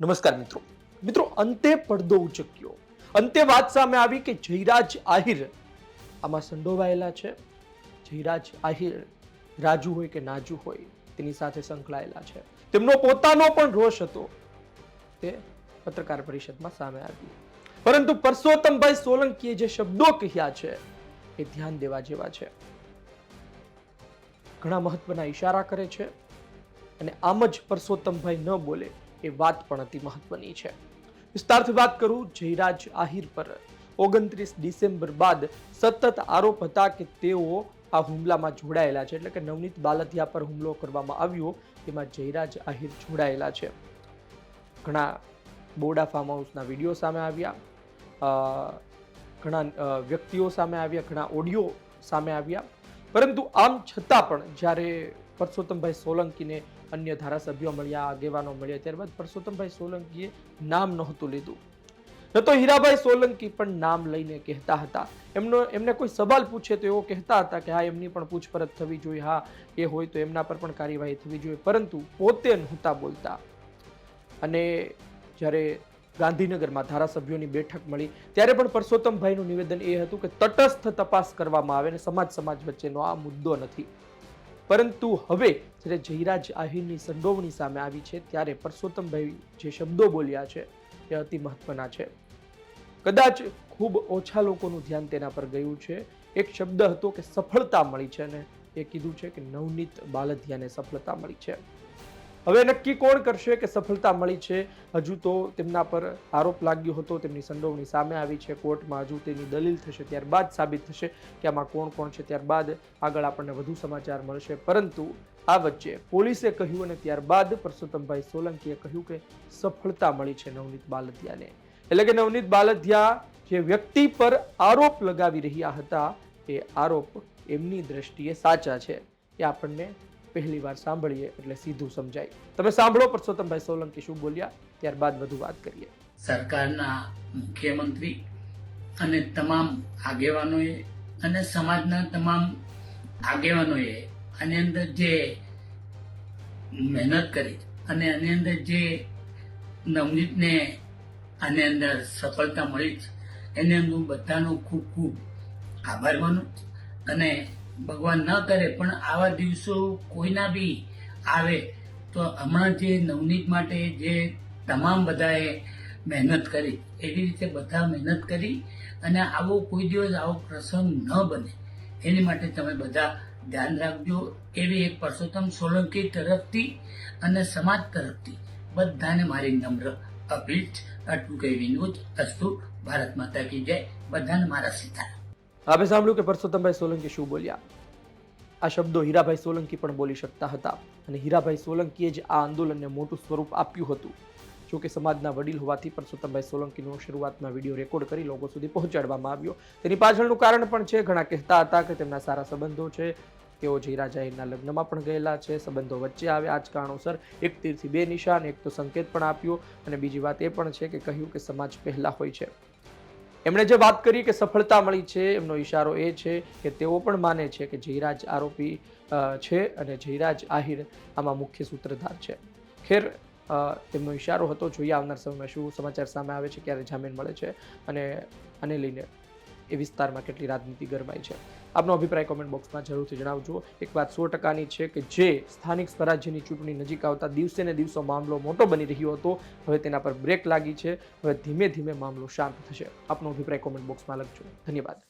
નમસ્કાર મિત્રો. મિત્રો, અંતે પડદો ઉચક્યો. અંતે વાત સામે આવી કે જયરાજ આહિર આમાં સંડોવાયેલા છે. જયરાજ આહિર રાજુ હોય કે નાજુ હોય, તેની સાથે સંકળાયેલા છે. તેમનો પોતાનો પણ રોષ હતો. તે પત્રકાર પરિષદમાં સામે આવ્યું પરંતુ પરસોત્તમભાઈ સોલંકીએ જે શબ્દો કહ્યા છે, એ ધ્યાન દેવા જેવા છે. ઘણા મહત્વના ઈશારા કરે છે અને આમ જ પરસોત્તમભાઈ ન બોલે. એ વાત પણ અતિ મહત્વની છે. વિસ્તારથી વાત કરું જયરાજ આહિર પર. ઓગણત્રીસ ડિસેમ્બર બાદ સતત આરોપ હતા કે તેઓ આ હુમલામાં જોડાયેલા છે. એટલે કે નવનીત બાલતિયા પર હુમલો કરવામાં આવ્યો. તેમાં જયરાજ આહિર જોડાયેલા છે. ઘણા બોડા ફાર્મ હાઉસના વીડિયો સામે આવ્યા. ઘણા વ્યક્તિઓ સામે આવ્યા. ઘણા ઓડિયો સામે આવ્યા. પરંતુ આમ છતાં પણ જ્યારે પરસોત્તમભાઈ સોલંકીને અન્ય ધારાસભ્યો મળ્યા, આગેવાનો મળ્યા. ત્યારબાદ પરસોત્તમભાઈ સોલંકીએ નામ નહોતું લીધું. ન તો હીરાભાઈ સોલંકી પણ નામ લઈને કહેતા હતા. એમનો, એમને કોઈ સવાલ પૂછે તો એવો કહેતા હતા કે હા, એમની પણ પૂછપરછ થવી જોઈએ. હા, એ હોય તો એમના પર પણ કાર્યવાહી થવી જોઈએ. પરંતુ પોતે નહોતા બોલતા. અને જ્યારે ગાંધીનગરમાં ધારાસભ્યોની બેઠક મળી, ત્યારે પણ પરસોત્તમભાઈનું નિવેદન એ હતું કે તટસ્થ તપાસ કરવામાં આવે અને સમાજ સમાજ વચ્ચેનો આ મુદ્દો નથી. પરંતુ હવે જ્યારે જયરાજ આહિરની સંડોવણી સામે આવી છે, ત્યારે પરસોત્તમભાઈ જે શબ્દો બોલ્યા છે એ અતિ મહત્વના છે. કદાચ ખૂબ ઓછા લોકોનું ધ્યાન તેના પર ગયું છે. એક શબ્દ હતો કે સફળતા મળી છે અને એ કીધું છે કે નવનીત બાલધિયાને સફળતા મળી છે. હવે નક્કી કોણ કરશે કે સફળતા મળી છે? હજુ તો તેમના પર આરોપ લાગ્યો હતો, તેમની સંડોવણી સામે આવી છે કોર્ટમાં. હજુ તેની દલીલ થશે, ત્યારબાદ સાબિત થશે કે આમાં કોણ કોણ છે, ત્યારબાદ આગળ આપણને વધુ સમાચાર મળશે. પરંતુ આ વચ્ચે પોલીસે કહ્યું અને ત્યારબાદ પરસોત્તમભાઈ સોલંકીએ કહ્યું કે સફળતા મળી છે નવનીત બાલધિયાને. એટલે કે નવનીત બાલધિયા જે વ્યક્તિ પર આરોપ લગાવી રહ્યા હતા, એ આરોપ એમની દ્રષ્ટિએ સાચા છે. એ આપણને પહેલી વાર સાંભળીએ એટલે સીધું સમજાય. તમે સાંભળો પરસોત્તમભાઈ સોલંકી શું બોલ્યા? ત્યારબાદ વધુ વાત કરીએ. સરકારના મુખ્યમંત્રી અને તમામ આગેવાનોએ અને સમાજના તમામ આગેવાનોએ આની અંદર જે મહેનત કરી અને આની અંદર જે નવનીતને આની અંદર સફળતા મળી એને હું બધાનો ખૂબ ખૂબ આભાર માનું અને ભગવાન ન કરે, પણ આવા દિવસો કોઈના બી આવે, તો હમણાં જે નવનીત માટે જે તમામ બધાએ મહેનત કરી, એવી રીતે બધા મહેનત કરી અને આવો કોઈ દિવસ આવો પ્રસંગ ન બને. એની માટે તમે બધા ધ્યાન રાખજો. એવી એક પરસોત્તમ સોલંકી તરફથી અને સમાજ તરફથી બધાને મારી નમ્ર અપીલ. આટલું કઈ વિનોદ અસ્તુ. ભારત માતા કી જય. બધાને મારા સીતારામ આપણે સાંભળ્યું કે પરસોત્તમભાઈ સોલંકી શું બોલ્યા? આ શબ્દો હીરાભાઈ સોલંકી પણ બોલી શકતા હતા અને હીરાભાઈ સોલંકીએ જ આ આંદોલનને મોટું સ્વરૂપ આપ્યું હતું. જો કે સમાજના વડીલ હોવાથી પરસોત્તમભાઈ સોલંકીનો શરૂઆતમાં વીડિયો રેકોર્ડ કરી લોકો સુધી પહોંચાડવામાં આવ્યો. તેની પાછળનું કારણ પણ છે, ઘણા કહેતા હતા કે તેમના સારા સંબંધો છે. તેઓ જીરા જાહેરના લગ્નમાં પણ ગયેલા છે, સંબંધો વચ્ચે આવ્યા. આ જ કારણોસર એક તીરથી બે નિશાન, એક તો સંકેત પણ આપ્યો અને બીજી વાત એ પણ છે કે કહ્યું કે સમાજ પહેલાં હોય છે. એમણે જે વાત કરી કે સફળતા મળી છે, એમનો ઈશારો એ છે કે તેઓ પણ માને છે કે જયરાજ આરોપી છે અને જયરાજ આહિર આમાં મુખ્ય સૂત્રધાર છે. ખેર તેમનો ઈશારો હતો, જોઈએ આવનાર સમયમાં શું સમાચાર સામે આવે છે, ક્યારે જામીન મળે છે અને આને લઈને એ વિસ્તારમાં કેટલી રાજનીતિ ગરમાઈ છે? આપનો અભિપ્રાય કોમેન્ટ બોક્સમાં જરૂરથી જણાવજો. એક વાત સો ટકાની છે કે જે સ્થાનિક સ્વરાજ્યની ચૂંટણી નજીક આવતા દિવસે ને દિવસો મામલો મોટો બની રહ્યો હતો, હવે તેના પર બ્રેક લાગી છે. હવે ધીમે ધીમે મામલો શાંત થશે. આપનો અભિપ્રાય કોમેન્ટ બોક્સમાં લખજો. ધન્યવાદ.